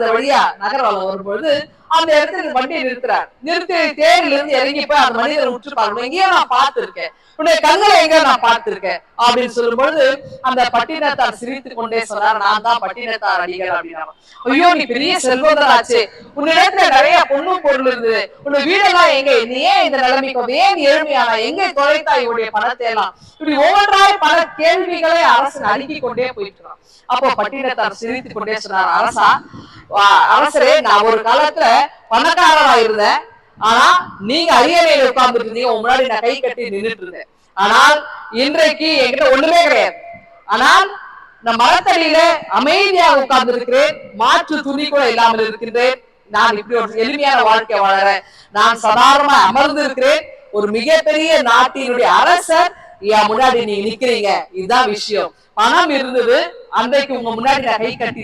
அந்த வழியா நகர்வலம் வரும்பொழுது அந்த இடத்துல வண்டியை நிறுத்துறார். நிறுத்தி தேரில இருந்து இறங்கி போய் அந்த மனிதர் உற்று பார்க்கணும். எங்கேயோ நான் பார்த்திருக்கேன். உன்னுடைய கண்களை எங்க நான் பார்த்திருக்கேன். அப்படின்னு சொல்லும்பொழுது அந்த பட்டினத்தார் சிரித்து கொண்டே சொன்னார். நான் தான் பட்டினத்தார் அடிகள் அப்படின்னா ஐயோ நீ பெரிய செல்வந்தராச்சு. உன்னிடத்துல நிறைய பொண்ணு பொருள் இருந்தது. உன் வீடெல்லாம் எங்க? நீ ஏன் இந்த நிலைமைக்கு ஏன் நீ ஏழ்மையானா? எங்க தொலைத்தா இவருடைய பணத்தை எல்லாம் இப்படி ஒவ்வொன்றாய் பல கேள்விகளை அரசு அடுக்கிக் கொண்டே போயிட்டு இருக்கான். அப்போ பட்டினத்தார் சிரித்து கொண்டே சொன்னார் அரசா அரசரே நான் ஒரு காலத்துல பணக்காரனா இருந்தேன். ஆனா நீங்க அரியணையில உட்கார்ந்துட்டு இருந்தீங்க. உங்க முன்னாடி நான் கை கட்டி நின்றுட்டு இருந்தேன். ஆனால் இன்றைக்கு என்கிட்ட ஒண்ணுமே கிடையாது. ஆனால் நான் மரத்தடியில அமைதியாக உட்கார்ந்து இருக்கிறேன் மாற்று துணி கூட இல்லாமல் இருக்கின்றேன். நான் இப்படி ஒரு எளிமையான வாழ்க்கை வாழறேன். நான் சாதாரணமா அமர்ந்து இருக்கிறேன் ஒரு மிகப்பெரிய நாட்டினுடைய அரசர் என் முன்னாடி நீங்க நிக்கிறீங்க. இதுதான் விஷயம். பணம் இருந்தது. அன்றைக்கு உங்க முன்னாடி நான் கை கட்டி